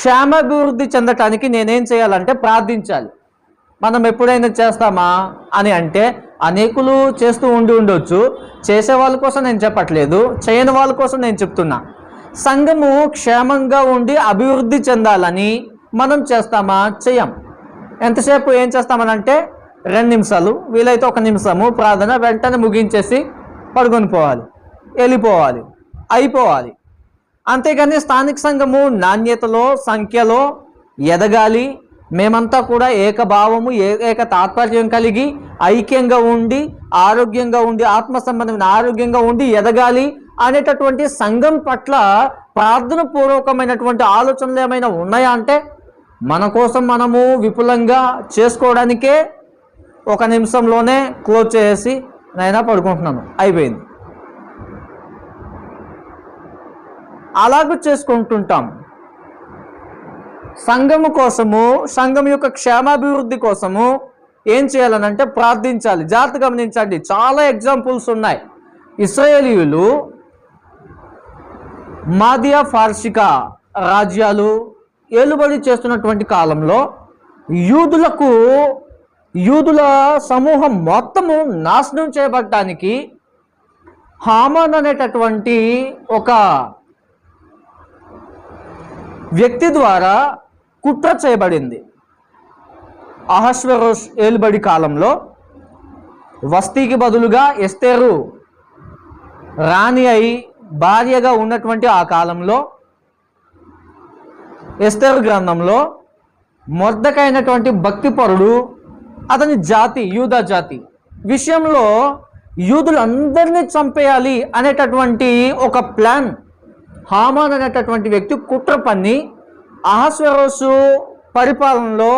క్షేమాభివృద్ధి చెందటానికి నేనేం చేయాలంటే ప్రార్థించాలి. మనం ఎప్పుడైనా చేస్తామా అని అంటే అనేకులు చేస్తూ ఉండి ఉండొచ్చు. చేసే వాళ్ళ కోసం నేను చెప్పట్లేదు. చేయని వాళ్ళ కోసం నేను చెప్తున్నా. సంఘము క్షేమంగా ఉండి అభివృద్ధి చెందాలని మనం చేస్తామా? చెయ్యం ఎంతసేపు ఏం చేస్తామనంటే రెండు నిమిషాలు వీలైతే ఒక నిమిషము ప్రార్థన వెంటనే ముగించేసి పడుకొని పోవాలి. వెళ్ళిపోవాలి. అయిపోవాలి. అంతేగాని స్థానిక సంఘము నాణ్యతలో సంఖ్యలో ఎదగాలి. మేమంతా కూడా ఏకభావము ఏక తాత్పర్యం కలిగి ఐక్యంగా ఉండి ఆరోగ్యంగా ఉండి ఆత్మ సంబంధమైన ఆరోగ్యంగా ఉండి ఎదగాలి అనేటటువంటి సంఘం పట్ల ప్రార్థన పూర్వకమైనటువంటి ఆలోచనలు ఏమైనా ఉన్నాయా అంటే మన కోసం మనము విపులంగా చేసుకోవడానికే ఒక నిమిషంలోనే క్లోజ్ చేసి నైనా పడుకుంటున్నాను. అయిపోయింది. అలాగ చేసుకుంటుంటాం. సంఘము కోసము సంఘం యొక్క క్షేమాభివృద్ధి కోసము ఏం చేయాలనంటే ప్రార్థించాలి. జాగ్రత్త గమనించండి. చాలా ఎగ్జాంపుల్స్ ఉన్నాయి. ఇస్రాయేలీయులు మాదియా ఫార్షిక రాజ్యాలు ఏలుబడి చేస్తున్నటువంటి కాలంలో యూదులకు యూదుల సమూహం మొత్తము నాశనం చేయబడటానికి హామాన్ అనేటటువంటి ఒక వ్యక్తి ద్వారా కుట్ర చేయబడింది. అహస్వరోష్ ఏలుబడి కాలంలో వస్తీకి బదులుగా ఎస్తేరు రాణి అయి భార్యగా ఉన్నటువంటి ఆ కాలంలో ఎస్తేరు గ్రంథంలో మొద్దకైనటువంటి భక్తిపరుడు అతని జాతి యూదా జాతి. విషయంలో యూదులందరినీ చంపేయాలి అనేటటువంటి ఒక ప్లాన్ హామాన్ అనేటటువంటి వ్యక్తి కుట్ర పన్ని అహస్వరోసు పరిపాలనలో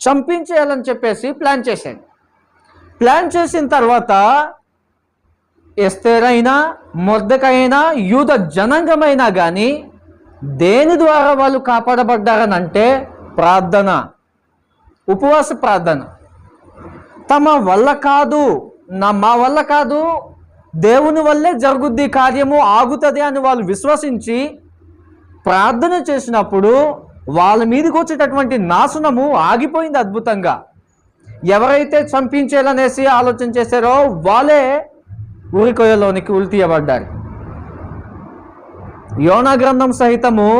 చంపించేయాలని చెప్పేసి ప్లాన్ చేశాడు. ప్లాన్ చేసిన తర్వాత ఎస్తేరైనా మొద్దకైనా యూద జనాంగమైనా కానీ దేని ద్వారా వాళ్ళు కాపాడబడ్డారని అంటే ప్రార్థన ఉపవాస ప్రార్థన. తమ వల్ల కాదు నా మా వల్ల కాదు దేవుని వల్లే జరుగుద్ది కార్యము ఆగుతుంది అని వాళ్ళు విశ్వసించి ప్రార్థన చేసినప్పుడు వాళ్ళ మీదకి వచ్చేటటువంటి నాశనము ఆగిపోయింది అద్భుతంగా. ఎవరైతే చంపించేయాలనేసి ఆలోచన చేశారో వాళ్ళే ఉరికొయ్యలోనికి ఉల్తీయబడ్డారు. యోనా గ్రంథం సహితము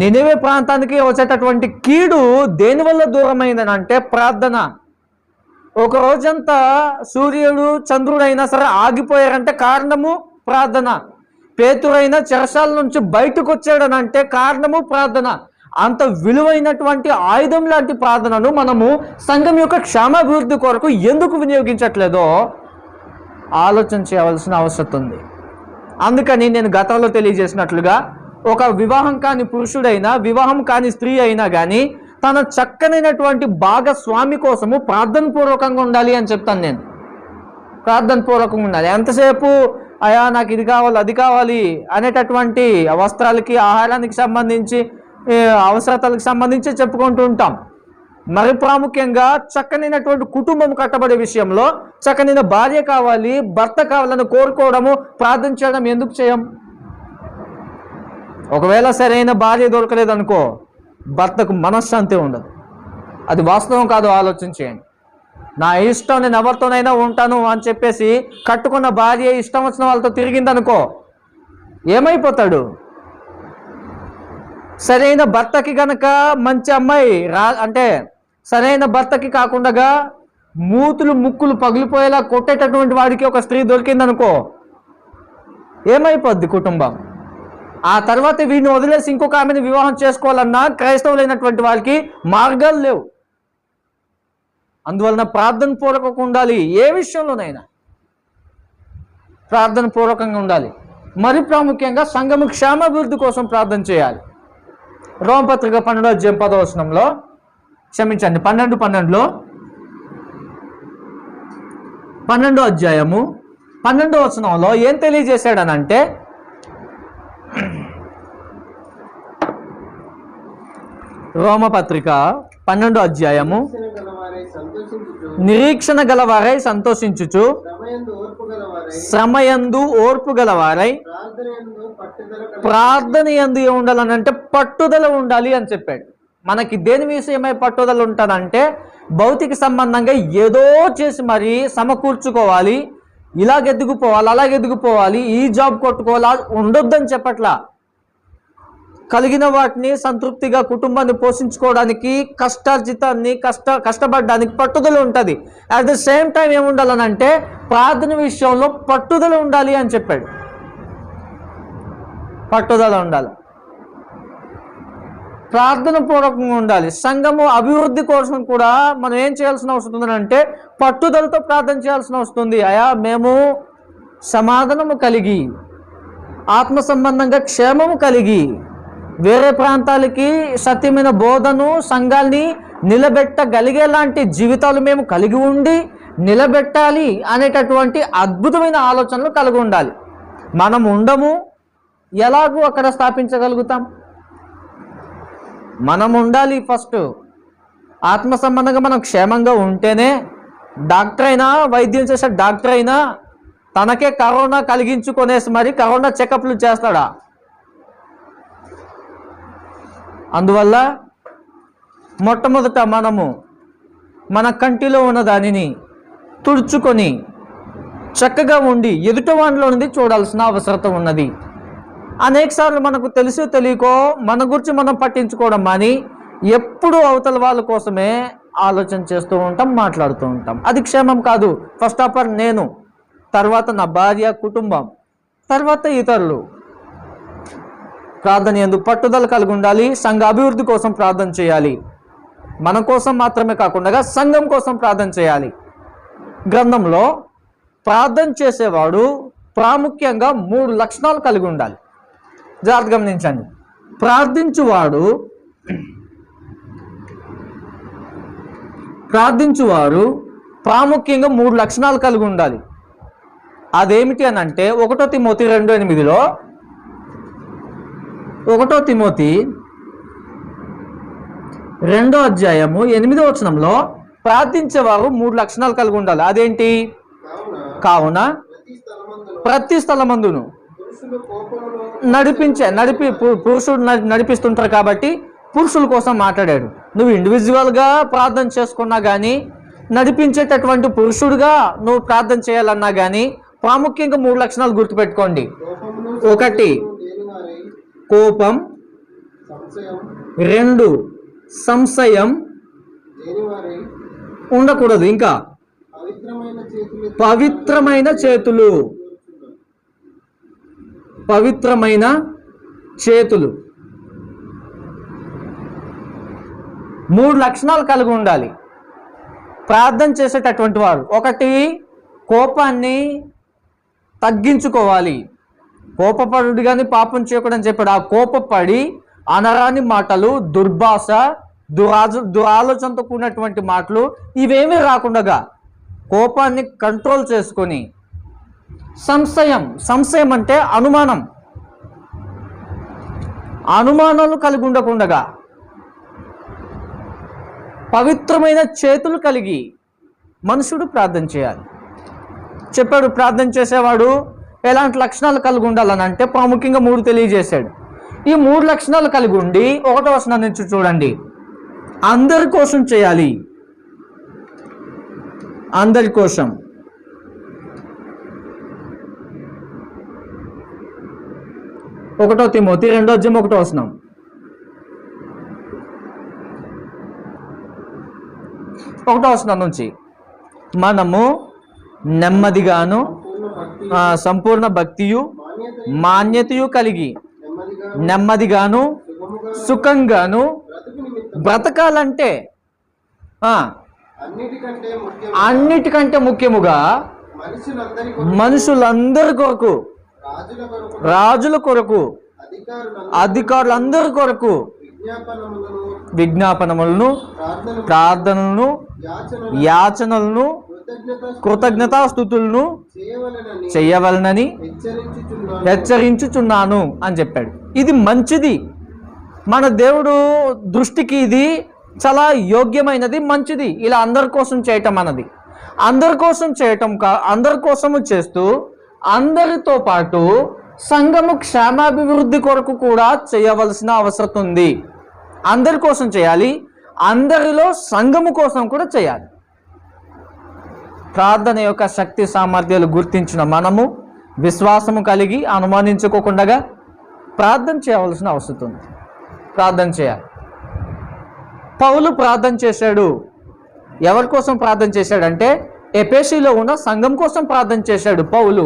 నినివే ప్రాంతానికి వచ్చేటటువంటి కీడు దేనివల్ల దూరమైందని అంటే ప్రార్థన. ఒక రోజంతా సూర్యుడు చంద్రుడైనా సరే ఆగిపోయారంటే కారణము ప్రార్థన. పేతురైన చెరసాల నుంచి బయటకు వచ్చాడనంటే కారణము ప్రార్థన. అంత విలువైనటువంటి ఆయుధం లాంటి ప్రార్థనను మనము సంఘం యొక్క క్షేమాభివృద్ధి కొరకు ఎందుకు వినియోగించట్లేదో ఆలోచన చేయవలసిన అవసరం ఉంది. అందుకని నేను గతంలో తెలియజేసినట్లుగా ఒక వివాహం కాని పురుషుడైనా వివాహం కాని స్త్రీ అయినా కానీ తన చక్కనైనటువంటి భాగస్వామి కోసము ప్రార్థన పూర్వకంగా ఉండాలి అని చెప్తాను నేను. ప్రార్థన పూర్వకంగా ఉండాలి. ఎంతసేపు అయా నాకు ఇది కావాలి అది కావాలి అనేటటువంటి వస్త్రాలకి ఆహారానికి సంబంధించి అవసరతలకు సంబంధించి చెప్పుకుంటూ ఉంటాం. మరి ప్రాముఖ్యంగా చక్కనైనటువంటి కుటుంబం కట్టబడే విషయంలో చక్కనైన భార్య కావాలి భర్త కావాలని కోరుకోవడము ప్రార్థన చేయడం ఎందుకు చేయం? ఒకవేళ సరైన భార్య దొరకలేదనుకో భర్తకు మనశ్శాంతి ఉండదు. అది వాస్తవం కాదు ఆలోచన చేయండి. నా ఇష్టం నేను ఎవరితోనైనా ఉంటాను అని చెప్పేసి కట్టుకున్న భార్య ఇష్టం వచ్చిన వాళ్ళతో తిరిగిందనుకో ఏమైపోతాడు? సరైన భర్తకి గనక మంచి అమ్మాయి రా అంటే సరైన భర్తకి కాకుండా మూతులు ముక్కులు పగిలిపోయేలా కొట్టేటటువంటి వాడికి ఒక స్త్రీ దొరికిందనుకో ఏమైపోద్ది కుటుంబం? ఆ తర్వాత వీడిని వదిలేసి ఇంకొక ఆమెను వివాహం చేసుకోవాలన్నా క్రైస్తవులైనటువంటి వాళ్ళకి మార్గాలు లేవు. అందువలన ప్రార్థన పూర్వకంగా ఉండాలి. ఏ విషయంలోనైనా ప్రార్థన పూర్వకంగా ఉండాలి. మరి ప్రాముఖ్యంగా సంఘము క్షేమాభివృద్ధి కోసం ప్రార్థన చేయాలి. రోమపత్రిక పన్నెండో అధ్యాయం పదవచనంలో క్షమించండి పన్నెండు పన్నెండులో పన్నెండో అధ్యాయము పన్నెండో వచనంలో ఏం తెలియజేశాడనంటే రోమపత్రిక పన్నెండో అధ్యాయము. నిరీక్షణ గలవారై సంతోషించుచు శ్రమయందు ఓర్పు గలవారై ప్రార్థన ఎందు ఏం ఉండాలని అంటే పట్టుదల ఉండాలి అని చెప్పాడు. మనకి దేని విషయమై పట్టుదల ఉంటుందంటే భౌతిక సంబంధంగా ఏదో చేసి మరి సమకూర్చుకోవాలి ఇలాగ అలాగెదిగిపోవాలి అలాగ ఈ జాబ్ కొట్టుకోవాలి ఉండొద్దని చెప్పట్లా. కలిగిన వాటిని సంతృప్తిగా కుటుంబాన్ని పోషించుకోవడానికి కష్టార్జితాన్ని కష్ట కష్టపడడానికి పట్టుదల ఉంటుంది. అట్ ద సేమ్ టైం ఏముండాలనంటే ప్రార్థన విషయంలో పట్టుదల ఉండాలి అని చెప్పాడు. పట్టుదల ఉండాలి. ప్రార్థన పూర్వకంగా ఉండాలి. సంఘము అభివృద్ధి కోసం కూడా మనం ఏం చేయాల్సిన అవసరం ఉందంటే పట్టుదలతో ప్రార్థన చేయాల్సిన వస్తుంది అయా మేము సమాధానము కలిగి ఆత్మ సంబంధంగా క్షేమము కలిగి వేరే ప్రాంతాలకి సత్యమైన బోధను సంఘాల్ని నిలబెట్టగలిగేలాంటి జీవితాలు మేము కలిగి ఉండి నిలబెట్టాలి అనేటటువంటి అద్భుతమైన ఆలోచనలు కలిగి ఉండాలి. మనం ఉండము ఎలాగూ అక్కడ స్థాపించగలుగుతాం? మనం ఉండాలి ఫస్ట్. ఆత్మ సంబంధంగా మనం క్షేమంగా ఉంటేనే డాక్టర్ అయినా వైద్యం చేసే డాక్టర్ అయినా తనకే కరోనా కలిగించుకొనేసి మరి కరోనా చెకప్లు చేస్తాడా? అందువల్ల మొట్టమొదట మనము మన కంటిలో ఉన్న దానిని తుడుచుకొని చక్కగా ఉండి ఎదుట వానిలో చూడాల్సిన అవసరత ఉన్నది. అనేక సార్లు మనకు తెలుసో తెలియకో మన గురించి మనం పట్టించుకోవడం అని ఎప్పుడూ అవతల వాళ్ళ కోసమే ఆలోచన చేస్తూ ఉంటాం మాట్లాడుతూ ఉంటాం. అది క్షేమం కాదు. ఫస్ట్ ఆఫ్ ఆల్ నేను తర్వాత నా భార్య కుటుంబం తర్వాత ఇతరులు. ప్రార్థన ఎందుకు పట్టుదల కలిగి ఉండాలి సంఘ అభివృద్ధి కోసం ప్రార్థన చేయాలి. మన కోసం మాత్రమే కాకుండా సంఘం కోసం ప్రార్థన చేయాలి. గ్రంథంలో ప్రార్థన చేసేవాడు ప్రాముఖ్యంగా మూడు లక్షణాలు కలిగి ఉండాలి. జాగ్రత్త గమనించండి. ప్రార్థించువాడు ప్రార్థించువారు ప్రాముఖ్యంగా మూడు లక్షణాలు కలిగి ఉండాలి. అదేమిటి అని అంటే ఒకటో తిమోతి రెండు ఎనిమిదిలో ఒకటో తిమోతి రెండో అధ్యాయము ఎనిమిదో వచనంలో ప్రార్థించేవారు మూడు లక్షణాలు కలిగి ఉండాలి. అదేంటి? కావున ప్రతి స్థలమందును నడిపించే నడిపి పురుషుడు న- నడిపిస్తుంటారు కాబట్టి పురుషుల కోసం మాట్లాడాడు. నువ్వు ఇండివిజువల్గా ప్రార్థన చేసుకున్నా కానీ నడిపించేటటువంటి పురుషుడుగా నువ్వు ప్రార్థన చేయాలన్నా కానీ ప్రాముఖ్యంగా మూడు లక్షణాలు గుర్తుపెట్టుకోండి. ఒకటి కోపం. రెండు సంశయం. ఉండకూడదు ఇంకా. పవిత్రమైన చేతులు. పవిత్రమైన చేతులు. పవిత్రమైన చేతులు మూడు లక్షణాలు కలిగి ఉండాలి. ప్రార్థన చేసేటటువంటి వాడు. ఒకటి కోపాన్ని తగ్గించుకోవాలి. కోపపడు కానీ పాపం చేయకూడదని చెప్పాడు. ఆ కోపపడి అనరాని మాటలు దుర్భాష దురాజ దురాలోచనతో కూడినటువంటి మాటలు ఇవేమీ రాకుండా కోపాన్ని కంట్రోల్ చేసుకొని సంశయం సంశయం అంటే అనుమానం. అనుమానాలు కలిగి ఉండకుండగా పవిత్రమైన చేతులు కలిగి మనుషుడు ప్రార్థన చేయాలి. చెప్పాడు ప్రార్థన చేసేవాడు ఎలాంటి లక్షణాలు కలిగి ఉండాలని అంటే ప్రాముఖ్యంగా మూడు తెలియజేశాడు. ఈ మూడు లక్షణాలు కలిగి ఉండి ఒకటో వచనం నుంచి చూడండి. అందరి కోసం చేయాలి. అందరి కోసం. ఒకటో తిమోతి రెండో జిమ్ ఒకటో వచనం. ఒకటో వస్తున్నాం నుంచి. మనము నెమ్మదిగాను సంపూర్ణ భక్తియు మాన్యతయు కలిగి నెమ్మదిగాను సుఖంగాను బ్రతకాలంటే అన్నిటికంటే ముఖ్యముగా మనుషులందరి కొరకు రాజుల కొరకు అధికారులందరి కొరకు విజ్ఞాపనములను ప్రార్థనలను యాచనలను కృతజ్ఞతాస్థుతులను చేయవలనని చేయవలనని హెచ్చరించుచున్నాను అని చెప్పాడు. ఇది మంచిది. మన దేవుడు దృష్టికి ఇది చాలా యోగ్యమైనది మంచిది. ఇలా అందరి కోసం చేయటం అన్నది. అందరి కోసం చేయటం కా అందరి కోసము చేస్తూ అందరితో పాటు సంఘము క్షేమాభివృద్ధి కొరకు కూడా చేయవలసిన అవసరం ఉంది. అందరి కోసం చేయాలి. అందరిలో సంఘము కోసం కూడా చేయాలి. ప్రార్థన యొక్క శక్తి సామర్థ్యాలు గుర్తించిన మనము విశ్వాసము కలిగి అనుమానించుకోకుండా ప్రార్థన చేయవలసిన అవసరం ఉంది. ప్రార్థన చేయాలి. పౌలు ప్రార్థన చేశాడు. ఎవరి కోసం ప్రార్థన చేశాడంటే ఎపేసీలో ఉన్న సంఘం కోసం ప్రార్థన చేశాడు పౌలు.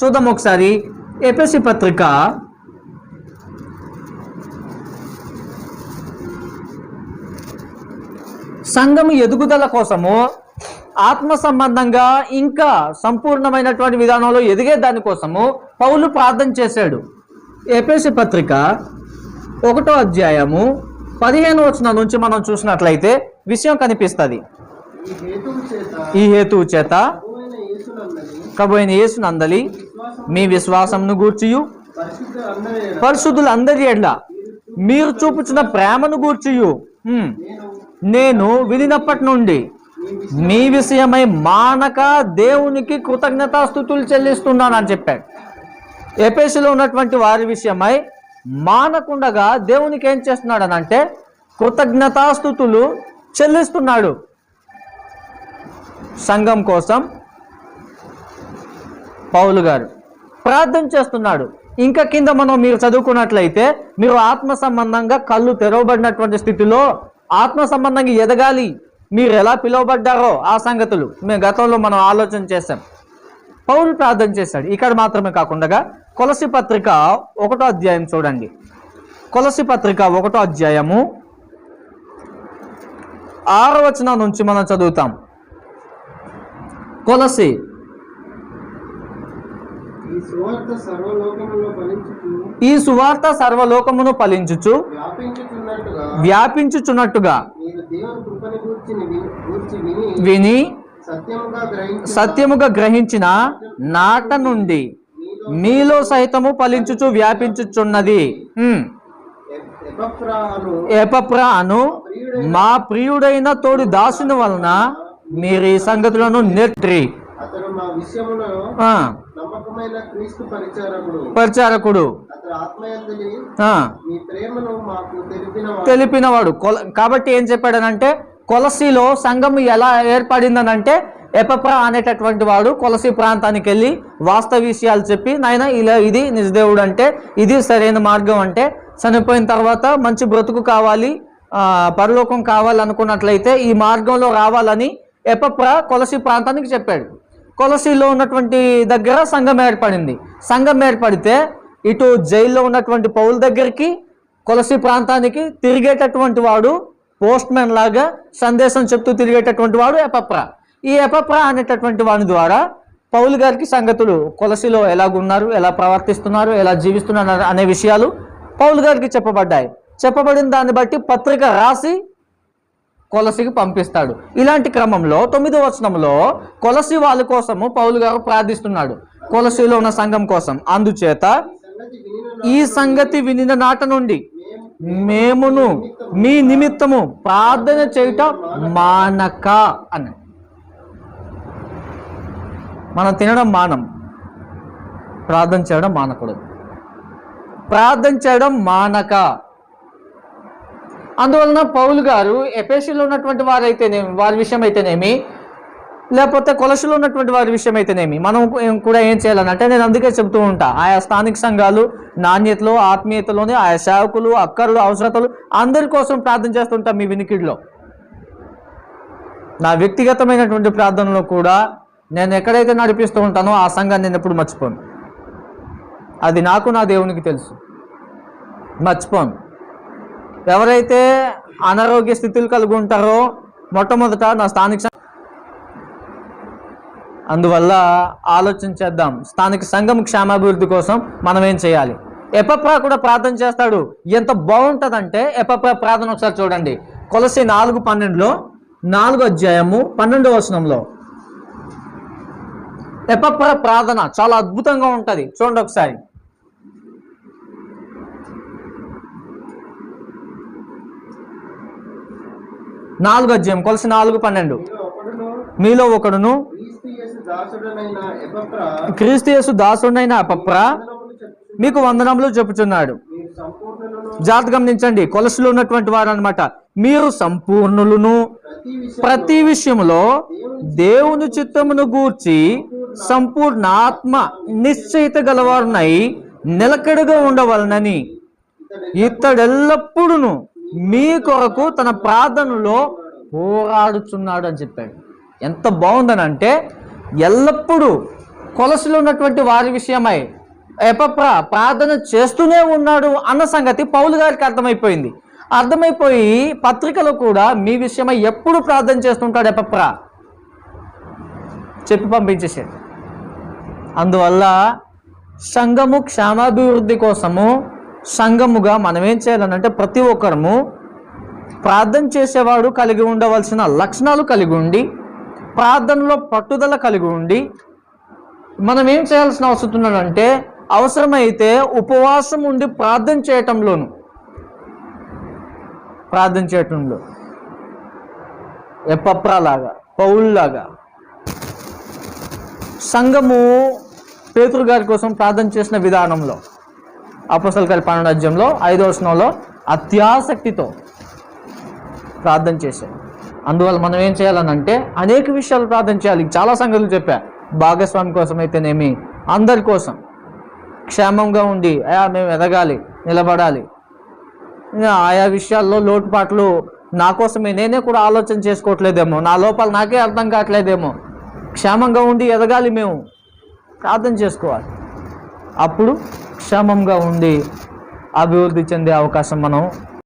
చూద్దాం ఒకసారి ఎపేసి పత్రిక. సంఘం ఎదుగుదల కోసము ఆత్మ సంబంధంగా ఇంకా సంపూర్ణమైనటువంటి విధానంలో ఎదిగే దానికోసము పౌలు ప్రార్థన చేశాడు. ఎపేసి పత్రిక ఒకటో అధ్యాయము పదిహేను వచ్చిన నుంచి మనం చూసినట్లయితే విషయం కనిపిస్తుంది. ఈ హేతువు చేత కబోయిన యేసునందలి యేసు నందలి మీ విశ్వాసంను గూర్చియు. పరిశుద్ధ అందరి పరిశుద్ధులందరి ఎడ్ల మీరు చూపుచున్న ప్రేమను గూర్చియు. నేను వినినప్పటి నుండి మీ విషయమై మానక దేవునికి కృతజ్ఞతాస్థుతులు చెల్లిస్తున్నాను అని చెప్పాడు. ఎపేసిలో ఉన్నటువంటి వారి విషయమై మానకుండగా దేవునికి ఏం చేస్తున్నాడు అని అంటే కృతజ్ఞతాస్థుతులు చెల్లిస్తున్నాడు. సంఘం కోసం పౌలు గారు ప్రార్థన చేస్తున్నాడు. ఇంకా కింద మనం మీరు చదువుకున్నట్లయితే మీరు ఆత్మ సంబంధంగా కళ్ళు తెరవబడినటువంటి స్థితిలో ఆత్మ సంబంధంగా ఎదగాలి. మీరు ఎలా పిలువబడ్డారో ఆ సంగతులు మేము గతంలో మనం ఆలోచన చేశాం. పౌలు ప్రార్థన చేశాడు. ఇక్కడ మాత్రమే కాకుండా కొలసి పత్రిక ఒకటో అధ్యాయం చూడండి. కొలసి పత్రిక ఒకటో అధ్యాయము ఆరో నుంచి మనం చదువుతాం. కొలసి ఈ సువార్త సర్వలోకమును ఫలించుచు వ్యాపించుచున్నట్టుగా విని సత్యముగా గ్రహించి సత్యముగా గ్రహించిన నాట నుండి మీలో సైతము ఫలించుచు వ్యాపించుచున్నది ఉమ్. ఎపఫ్రా అను ఎపప్రా అను మా ప్రియుడైన తోడి దాసుని వలన మీరు ఈ సంగతులను నెట్రి అతడు మా విషయములో ఆ, నమ్మకమైన క్రీస్తు పరిచారకుడు. మీ ప్రేమను మాకు తెలిపినవాడు. కాబట్టి ఏం చెప్పాడనంటే కొలసిలో సంఘం ఎలా ఏర్పడిందనంటే ఎపప్రా అనేటటువంటి వాడు కొలసి ప్రాంతానికి వెళ్ళి వాస్తవ విషయాలు చెప్పి నాయన ఇలా ఇది నిజదేవుడు అంటే ఇది సరైన మార్గం అంటే చనిపోయిన తర్వాత మంచి బ్రతుకు కావాలి ఆ, పరలోకం కావాలి అనుకున్నట్లయితే ఈ మార్గంలో రావాలని ఎపప్రా కొలసి ప్రాంతానికి చెప్పాడు. కొలసీలో ఉన్నటువంటి దగ్గర సంఘం ఏర్పడింది. సంఘం ఏర్పడితే ఇటు జైల్లో ఉన్నటువంటి పౌల దగ్గరికి కొలసి ప్రాంతానికి తిరిగేటటువంటి వాడు పోస్ట్ మ్యాన్ లాగా సందేశం చెప్తూ తిరిగేటటువంటి వాడు ఎపప్రా ఈ ఎపప్రా అనేటటువంటి వాడి ద్వారా పౌలు గారికి సంగతులు కొలసిలో ఎలాగున్నారు ఎలా ప్రవర్తిస్తున్నారు ఎలా జీవిస్తున్నారు అనే విషయాలు పౌలు గారికి చెప్పబడ్డాయి. చెప్పబడిన దాన్ని బట్టి పత్రిక రాసి కొలసికి పంపిస్తాడు. ఇలాంటి క్రమంలో తొమ్మిదో వచనంలో కొలసి వాళ్ళ కోసము పౌలు గారు ప్రార్థిస్తున్నాడు. కొలసిలో ఉన్న సంఘం కోసం. అందుచేత ఈ సంగతి వినిన నాట నుండి మేమును మీ నిమిత్తము ప్రార్థన చేయటం మానక అని. మనం తినడం మానం. ప్రార్థన చేయడం మానకూడదు. ప్రార్థన చేయడం మానక. అందువలన పౌలు గారు ఎపేసిలో ఉన్నటువంటి వారైతేనేమి వారి విషయం అయితేనేమి లేకపోతే కొలసలో ఉన్నటువంటి వారి విషయం అయితేనేమి మనం కూడా ఏం చేయాలనంటే నేను అందుకే చెబుతూ ఉంటా. ఆయా స్థానిక సంఘాలు నాణ్యతలో ఆత్మీయతలోని ఆయా సేవకులు అక్కర్లు అవసరతలు అందరి కోసం ప్రార్థన చేస్తుంటాం మీ వినికిడిలో. నా వ్యక్తిగతమైనటువంటి ప్రార్థనలో కూడా నేను ఎక్కడైతే నడిపిస్తూ ఉంటానో ఆ సంఘాన్ని నేను ఎప్పుడు మర్చిపోను. అది నాకు నా దేవునికి తెలుసు. మర్చిపోను. ఎవరైతే అనారోగ్య స్థితులు కలిగి ఉంటారో మొట్టమొదట నా స్థానిక అందువల్ల ఆలోచన చేద్దాం. స్థానిక సంఘం క్షేమాభివృద్ధి కోసం మనం ఏం చేయాలి? ఎపప్రా కూడా ప్రార్థన చేస్తాడు. ఎంత బాగుంటుందంటే ఎపప్రా ప్రార్థన ఒకసారి చూడండి. కొలసి నాలుగు పన్నెండులో నాలుగు అధ్యాయము పన్నెండో వచనంలో. ఎపప్రా ప్రార్థన చాలా అద్భుతంగా ఉంటుంది. చూడండి ఒకసారి. నాలుగు అధ్యాయం కొలసి నాలుగు పన్నెండు. మీలో ఒకడును క్రీస్తు యేసు దాసుడైన అపప్ర మీకు వందనములు చెప్పుచున్నాడు. మీరు గమనించండి కొలసులు ఉన్నటువంటి వారు అనమాట మీరు సంపూర్ణులను ప్రతి ప్రతి విషయంలో దేవుని చిత్తమును గూర్చి సంపూర్ణ ఆత్మ నిశ్చయిత గలవారునై నిలకడగా ఉండవలనని ఇతడెల్లప్పుడూ మీ కొరకు తన ప్రార్థనలో పోరాడుచున్నాడు అని చెప్పాడు. ఎంత బాగుందనంటే ఎల్లప్పుడూ కొలసలో ఉన్నటువంటి వారి విషయమై ఎపప్ర ప్రార్థన చేస్తూనే ఉన్నాడు అన్న సంగతి పౌలు గారికి అర్థమైపోయింది. అర్థమైపోయి పత్రికలో కూడా మీ విషయమై ఎప్పుడు ప్రార్థన చేస్తుంటాడు ఎపప్ర? చెప్పి పంపించేసాడు అందువల్ల సంఘము క్షేమాభివృద్ధి కోసము సంఘముగా మనం ఏం చేయాలనంటే ప్రతి ఒక్కరము ప్రార్థన చేసేవాడు కలిగి ఉండవలసిన లక్షణాలు కలిగి ఉండి ప్రార్థనలో పట్టుదల కలిగి ఉండి మనం ఏం చేయాల్సిన అవసరం ఉన్నదంటే అవసరమైతే ఉపవాసం ఉండి ప్రార్థన చేయటంలోను. ప్రార్థన చేయటంలో. ఎప్పప్రాలాగా పౌల్లాగా. సంఘము పేతురు గారి కోసం ప్రార్థన చేసిన విధానంలో అపసల గారి పన్నెండు అధ్యాయంలో ఐదో వచనంలో అత్యాసక్తితో ప్రార్థన చేశారు. అందువల్ల మనం ఏం చేయాలనంటే అనేక విషయాలు ప్రార్థన చేయాలి. చాలా సంగతులు చెప్పా. భాగస్వామి కోసం అయితేనేమి అందరి కోసం. క్షేమంగా ఉండి అయా మేము ఎదగాలి నిలబడాలి. ఆయా విషయాల్లో లోటుపాట్లు నా కోసమే. నేనే కూడా ఆలోచన చేసుకోవట్లేదేమో. నా లోపల నాకే అర్థం కావట్లేదేమో. క్షేమంగా ఉండి ఎదగాలి మేము. ప్రార్థన చేసుకోవాలి. అప్పుడు క్షేమంగా ఉండి అభివృద్ధి చెందే అవకాశం మనం